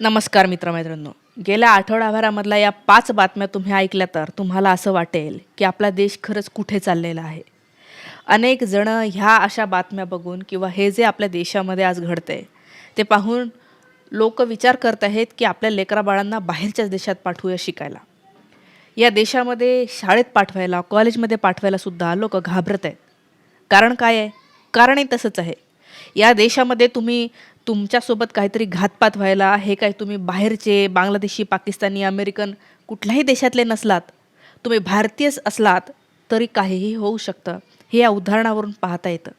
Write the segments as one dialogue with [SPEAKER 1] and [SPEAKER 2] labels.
[SPEAKER 1] नमस्कार मित्रमैत्रिणींनो. गेल्या आठवडाभरामधल्या या पाच बातम्या तुम्ही ऐकल्या तर तुम्हाला असं वाटेल की आपला देश खरंच कुठे चाललेला आहे. अनेक जणं ह्या अशा बातम्या बघून किंवा हे जे आपल्या देशामध्ये आज घडतंय ते पाहून लोक विचार करत आहेत की आपल्या लेकराबाळांना बाहेरच्याच देशात पाठवूया शिकायला. या देशामध्ये शाळेत पाठवायला कॉलेजमध्ये पाठवायला सुद्धा लोक घाबरत आहेत. कारण काय आहे? कारणही तसंच आहे. या देशामध्ये तुम्ही तुमच्यासोबत काहीतरी घातपात व्हायला हे काय तुम्ही बाहेरचे बांगलादेशी पाकिस्तानी अमेरिकन कुठल्याही देशातले नसलात तुम्ही भारतीयच असलात तरी काहीही होऊ शकतं हे या उदाहरणावरून पाहता येतं.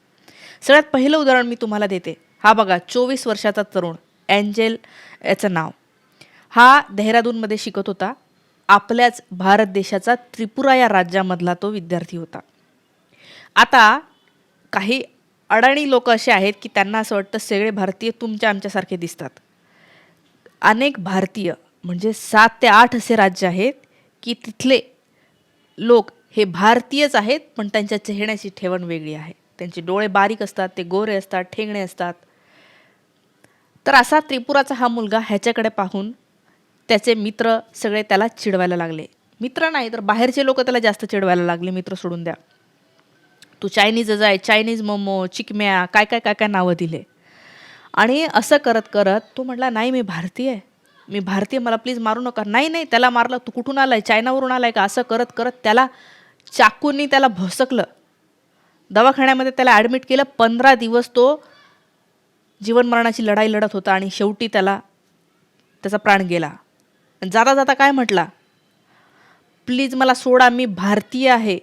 [SPEAKER 1] सगळ्यात पहिलं उदाहरण मी तुम्हाला देते. हा बघा चोवीस वर्षाचा तरुण अँजेल याचं नाव. हा देहरादूनमध्ये शिकत होता. आपल्याच भारत देशाचा त्रिपुरा या राज्यामधला तो विद्यार्थी होता. आता काही अडाणी लोक असे आहेत की त्यांना असं वाटतं सगळे भारतीय तुमच्या आमच्यासारखे दिसतात. अनेक भारतीय म्हणजे सात ते आठ असे राज्य आहेत की तिथले लोक हे भारतीयच आहेत पण त्यांच्या चेहऱ्याची ठेवण वेगळी आहे. त्यांचे डोळे बारीक असतात ते गोरे असतात ठेंगणे असतात. तर असा त्रिपुराचा हा मुलगा ह्याच्याकडे पाहून त्याचे मित्र सगळे त्याला चिडवायला लागले. मित्र नाही तर बाहेरचे लोक त्याला जास्त चिडवायला लागले मित्र सोडून द्या. तू चायनीजच आहे चायनीज मोमो चिकम्या काय काय काय काय नावं दिले. आणि असं करत करत तो म्हटला नाही मी भारतीय आहे. मी भारतीय मला प्लीज मारू नका. नाही नाही त्याला मारलं. तू कुठून आलाय? चायनावरून आलाय का? असं करत करत त्याला चाकूंनी त्याला भसकलं. दवाखान्यामध्ये त्याला ॲडमिट केलं. पंधरा दिवस तो जीवनमरणाची लढाई लढत होता आणि शेवटी त्याला त्याचा प्राण गेला. जाता जाता काय म्हटला? प्लीज मला सोडा मी भारतीय आहे.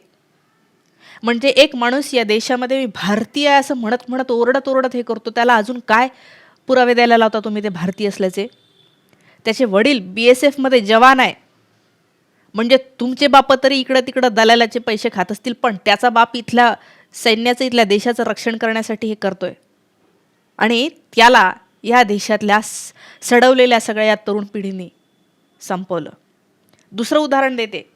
[SPEAKER 1] म्हणजे एक माणूस या देशामध्ये मी भारतीय आहे असं म्हणत म्हणत ओरडत ओरडत हे करतो. त्याला अजून काय पुरावे द्यायला लावता तुम्ही ते भारतीय असल्याचे? त्याचे वडील बी एस एफमध्ये जवान आहे. म्हणजे तुमचे बाप तरी इकडं तिकडं दलालाचे पैसे खात असतील पण त्याचा बाप इथल्या सैन्याचं इथल्या देशाचं रक्षण करण्यासाठी हे करतोय. आणि त्याला या देशातल्या स- सडवलेल्या सगळ्या या तरुण पिढीने संपवलं. दुसरं उदाहरण देते.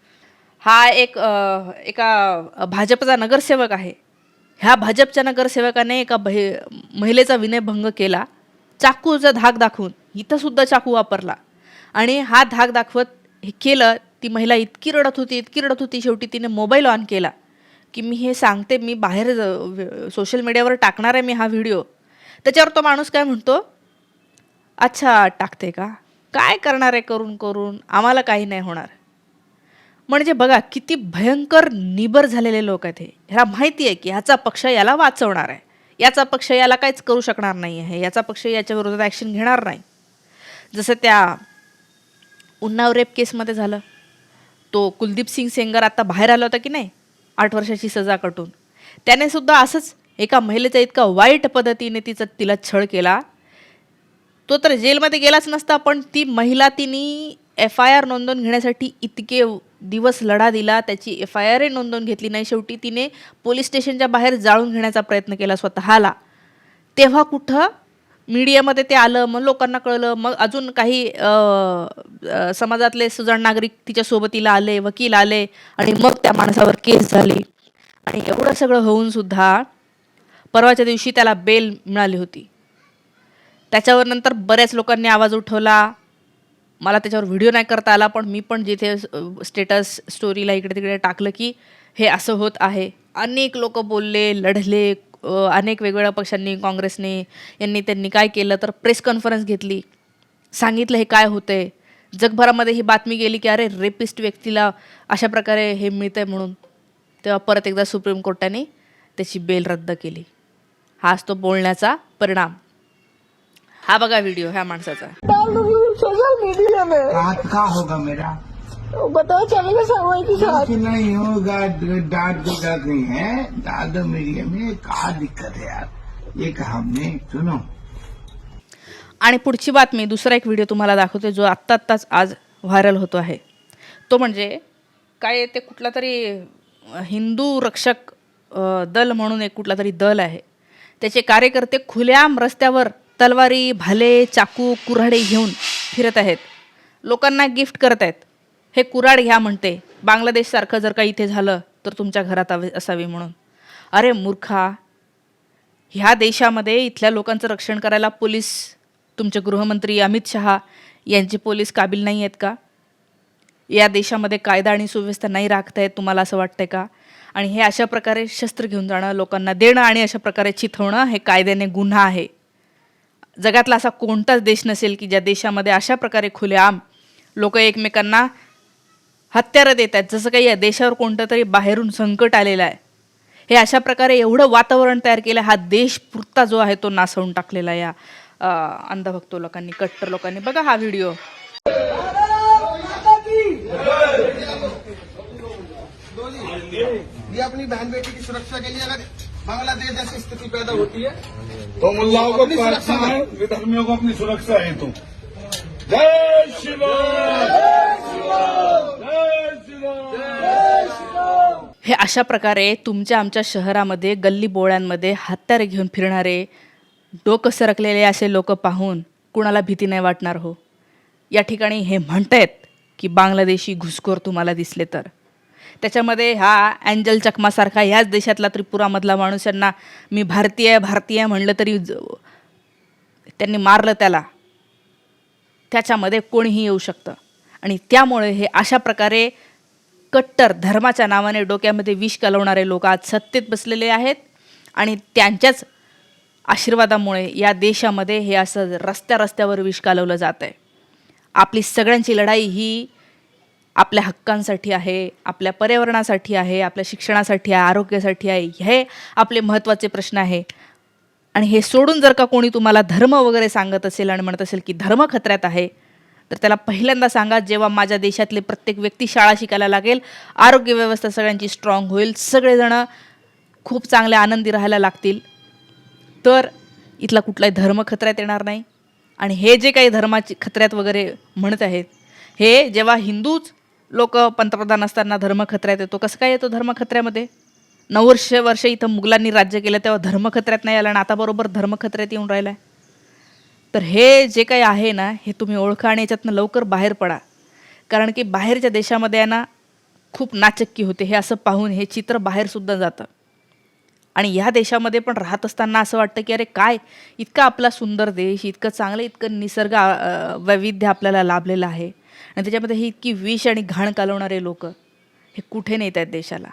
[SPEAKER 1] हा एक अ, एका भाजपचा नगरसेवक आहे. ह्या भाजपच्या नगरसेवकाने एका बहि महिलेचा विनयभंग केला. चाकूचा धाक दाखवून. इथं सुद्धा चाकू वापरला. आणि हा धाक दाखवत हे केलं ती महिला इतकी रडत होती इतकी रडत होती. शेवटी तिने मोबाईल ऑन केला. की मी हे सांगते मी बाहेर सोशल मीडियावर टाकणार आहे मी हा व्हिडिओ. त्याच्यावर तो माणूस काय म्हणतो? अच्छा टाकते का? काय करणार आहे करून करून आम्हाला काही नाही होणार. म्हणजे बघा किती भयंकर निबर झालेले लोक आहेत हे. ह्याला माहिती आहे की ह्याचा पक्ष याला वाचवणार आहे. याचा पक्ष याला काहीच करू शकणार नाही आहे. याचा पक्ष याच्या विरोधात ॲक्शन घेणार नाही. जसं त्या उन्नाव रेप केसमध्ये झालं. तो कुलदीप सिंग सेंगर आता बाहेर आला होता की नाही? आठ वर्षाची सजा कटून. त्याने सुद्धा असंच एका महिलेचा इतका वाईट पद्धतीने तिचा तिला छळ केला. तो तर जेलमध्ये गेलाच नसता पण ती महिला तिने एफ आय आर नोंदवून घेण्यासाठी इतके दिवस लढा दिला त्याची एफ आय आरही नोंदवून घेतली नाही. शेवटी तिने पोलीस स्टेशनच्या बाहेर जाळून घेण्याचा प्रयत्न केला स्वतःला. तेव्हा कुठं? मीडियामध्ये ते आलं मग लोकांना कळलं मग अजून काही समाजातले सुजाण नागरिक तिच्या सोबतीला आले वकील आले आणि मग त्या माणसावर केस झाली. आणि एवढं सगळं होऊन सुद्धा परवाच्या दिवशी त्याला बेल मिळाली होती. त्याच्यावर नंतर बऱ्याच लोकांनी आवाज उठवला. मला त्याच्यावर व्हिडिओ नाही करता आला पण मी पण जिथे स्टेटस स्टोरीला इकडे तिकडे टाकलं की हे असं होत आहे. अनेक लोक बोलले लढले अनेक वेगवेगळ्या पक्षांनी काँग्रेसने यांनी त्यांनी काय केलं तर प्रेस कॉन्फरन्स घेतली. सांगितलं हे काय होतंय. जगभरामध्ये ही बातमी गेली की अरे रेपिस्ट व्यक्तीला अशा प्रकारे हे मिळतंय म्हणून. तेव्हा परत एकदा सुप्रीम कोर्टाने त्याची बेल रद्द केली. हाच तो बोलण्याचा परिणाम. हा बघा व्हिडिओ ह्या माणसाचा.
[SPEAKER 2] डाल दूंगी सोशल मीडिया में।
[SPEAKER 3] रात का होगा मेरा?
[SPEAKER 2] बताओ चलेगा सवाई के साथ
[SPEAKER 3] नहीं होगा डांट तो डर नहीं है। डाल दो मीडिया में क्या दिक्कत है यार? ये कहा हमने? सुनो।
[SPEAKER 1] आणि पुढची बातमी दुसरा एक व्हिडिओ तुम्हाला दाखवते जो आत्ता आत्ताच आज व्हायरल होतो आहे. तो म्हणजे काय ते कुठला तरी हिंदू रक्षक दल म्हणून एक कुठला तरी दल आहे. त्याचे कार्यकर्ते खुल्याम रस्त्यावर तलवारी भाले चाकू कुऱ्हाडे घेऊन फिरत आहेत. लोकांना गिफ्ट करत आहेत. हे कुऱ्हाड घ्या म्हणते. बांगलादेशसारखं जर का इथे झालं तर तुमच्या घरात असावी म्हणून. अरे मूर्खा ह्या देशामध्ये इथल्या लोकांचं रक्षण करायला पोलीस तुमचे गृहमंत्री अमित शहा यांचे पोलीस काबिल नाही आहेत का? या देशामध्ये कायदा आणि सुव्यवस्था नाही राखत आहेत तुम्हाला असं वाटतंय का? आणि हे अशा प्रकारे शस्त्र घेऊन जाणं लोकांना देणं आणि अशा प्रकारे चिथवणं हे कायद्याने गुन्हा आहे. जगातला असा कोणताच देश नसेल की ज्या देशामध्ये अशा प्रकारे खुलेआम लोक एकमेकांना हत्यारं देत आहेत. जसं काही या देशावर कोणतं तरी बाहेरून संकट आलेलं आहे. हे अशा प्रकारे एवढं वातावरण तयार केलं हा देश पुरता जो आहे तो नासवून टाकलेला या अंधभक्त लोकांनी कट्टर लोकांनी. बघा हा व्हिडिओ.
[SPEAKER 4] ये अपनी बहन बेटी की सुरक्षा के लिए अगर बांग्लादेश जैसी स्थिति पैदा होती है।
[SPEAKER 5] तो मुल्लाओं को
[SPEAKER 4] अपनी सुरक्षा
[SPEAKER 5] प्रार्थना है। विधर्मियों को अपनी सुरक्षा हेतु जय शिवराम जय शिवराम
[SPEAKER 1] हे अशा प्रकारे तुमच्या आमच्या शहरामध्ये गल्ली बोळ्यांमध्ये हत्यारे घेऊन फिरणारे डोकं सरकलेले असे लोक पाहून कुणाला भीती नाही वाटणार हो? या ठिकाणी हे म्हणतायत की बांगलादेशी घुसखोर तुम्हाला दिसले तर. त्याच्यामध्ये हा अँजल चकमासारखा ह्याच देशातला त्रिपुरामधला माणूस यांना मी भारतीय भारतीय म्हणलं तरी त्यांनी मारलं त्याला. त्याच्यामध्ये कोणीही येऊ शकतं. आणि त्यामुळे हे अशा प्रकारे कट्टर धर्माच्या नावाने डोक्यामध्ये विष कालवणारे लोक आज सत्तेत बसलेले आहेत आणि त्यांच्याच आशीर्वादामुळे या देशामध्ये हे असं रस्त्या रस्त्यावर विष कालवलं जात आहे आपली सगळ्यांची लढाई ही आपल्या हक्कांसाठी आहे आपल्या पर्यावरणासाठी आहे आपल्या शिक्षणासाठी आहे आरोग्यासाठी आहे हे आपले महत्त्वाचे प्रश्न आहे. आणि हे सोडून जर का कोणी तुम्हाला धर्म वगैरे सांगत असेल आणि म्हणत असेल की धर्म खतऱ्यात आहे तर त्याला पहिल्यांदा सांगा जेव्हा माझ्या देशातले प्रत्येक व्यक्ती शाळा शिकायला लागेल आरोग्य व्यवस्था सगळ्यांची स्ट्रॉंग होईल सगळेजणं खूप चांगले आनंदी राहायला लागतील. तर इथला कुठलाही धर्म खतऱ्यात येणार नाही. आणि हे जे काही धर्माची खतऱ्यात वगैरे म्हणत आहेत हे जेव्हा हिंदूच लोक पंतप्रधान असताना धर्म खत्र्यात येतो कसं काय येतो धर्म खत्र्यामध्ये नऊ वर्ष वर्ष इथं मुघलांनी राज्य केलं तेव्हा धर्म खत्र्यात नाही आला आणि आता बरोबर धर्म खत्र्यात येऊन राहिला आहे तर हे जे काही आहे ना हे तुम्ही ओळखा आणि याच्यातनं लवकर बाहेर पडा. कारण की बाहेरच्या देशामध्ये आहे ना खूप नाचक्की होते. हे असं पाहून हे चित्र बाहेरसुद्धा जातं. आणि ह्या देशामध्ये पण राहत असताना असं वाटतं की अरे काय इतका आपला सुंदर देश इतकं चांगलं इतकं निसर्ग वैविध्य आपल्याला लाभलेलं आहे. आणि त्याच्यामध्ये ही इतकी विष आणि घाण कालवणारे लोक हे कुठे नेत आहेत देशाला?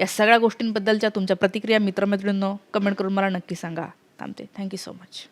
[SPEAKER 1] या सगळ्या गोष्टींबद्दलच्या तुमच्या प्रतिक्रिया मित्रमैत्रिणींनो कमेंट करून मला नक्की सांगा. थांबते. Thank you so much